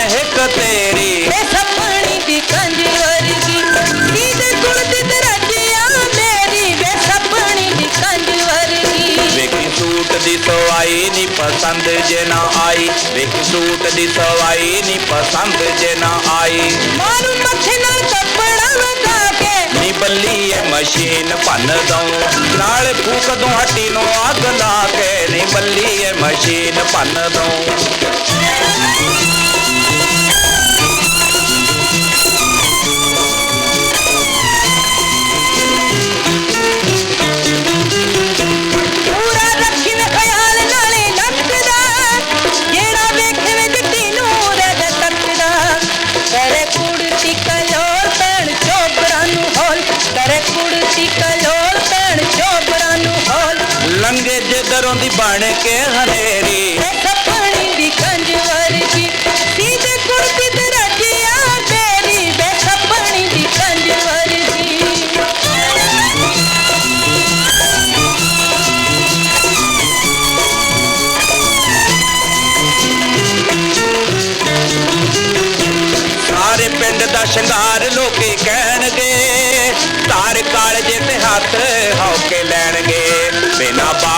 महक तेरी। सवाई नी पसंद जे आई। वेखी सूट दी सवाई नी पसंद जे आई। मारू मथे ना कपड़ा लगा के। नी बल्ली ए मशीन पन दऊं। नाल फूक दूँ हट्टी नो आग ला के। नी बल्ली ए मशीन पन दऊं। ਲੰਗੇ ਜਦਰੋਂ ਦੀ ਬਣ ਕੇ ਹਨੇਰੀ ਇਹ ਸਪਣੀ ਦੀ ਕੰਜ ਵਰਗੀ ਸੀਧੇ ਕੁੜਤੀ ਤੇ ਰੱਜਿਆ ਤੇਰੀ ਵੇ ਸਪਣੀ ਦੀ ਕੰਜ ਵਰਗੀ ਸਾਰੇ ਪਿੰਡ ਦਾ ਸ਼ਿੰਗਾਰ ਲੋਕੀ ਕਹਿਣਗੇ ਧਾਰ ਕਾਲਜੇ ਤੇ ਹੱਥ ਹੌਕੇ ਲੈਣਗੇ ਬਿਨਾ ਬਾਲਿਆਂ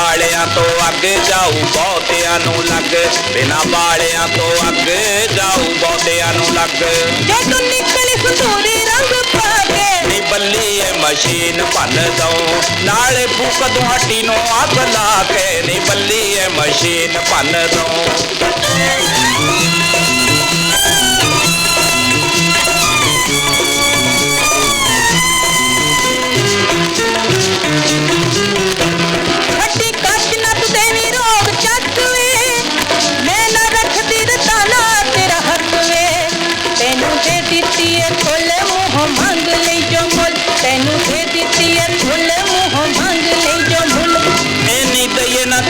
ਤੋਂ ਅੱਗ ਜਾਊ ਬਹੁਤਿਆਂ ਨੂੰ ਲੱਗ ਬਿਨਾ ਬਾਲਿਆਂ ਤੋਂ ਅੱਗ ਜਾਊ ਬਹੁਤਿਆਂ ਨੂੰ ਲੱਗ ਜਦੋਂ ਨਿਕਲੀ ਸੰਧੂਰੀ ਰੰਗ ਪਾ ਕੇ ਨੀ ਬੱਲੀ ਐ ਮਸ਼ੀਨ ਭੰਨ ਦਊ ਨਾਲੇ ਫੂਕ ਦੂੰ ਹੱਟੀ ਨੂੰ ਅੱਗ ਲਾ ਕੇ ਨੀ ਬੱਲੀ ਐ ਮਸ਼ੀਨ ਭੰਨ ਦਊ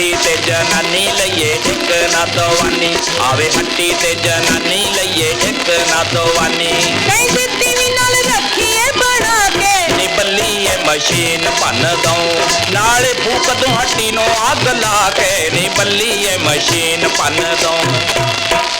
हट्टी ते जनानी लिए एक ना तो वानी आवे हट्टी ते जनानी लिए एक ना तो वानी नहीं जिद्दी भी नाल रखी है बना के। नी है मशीन पन दऊं। नाल फूक दूँ हट्टी नो आग ला के नी है मशीन पन दऊं।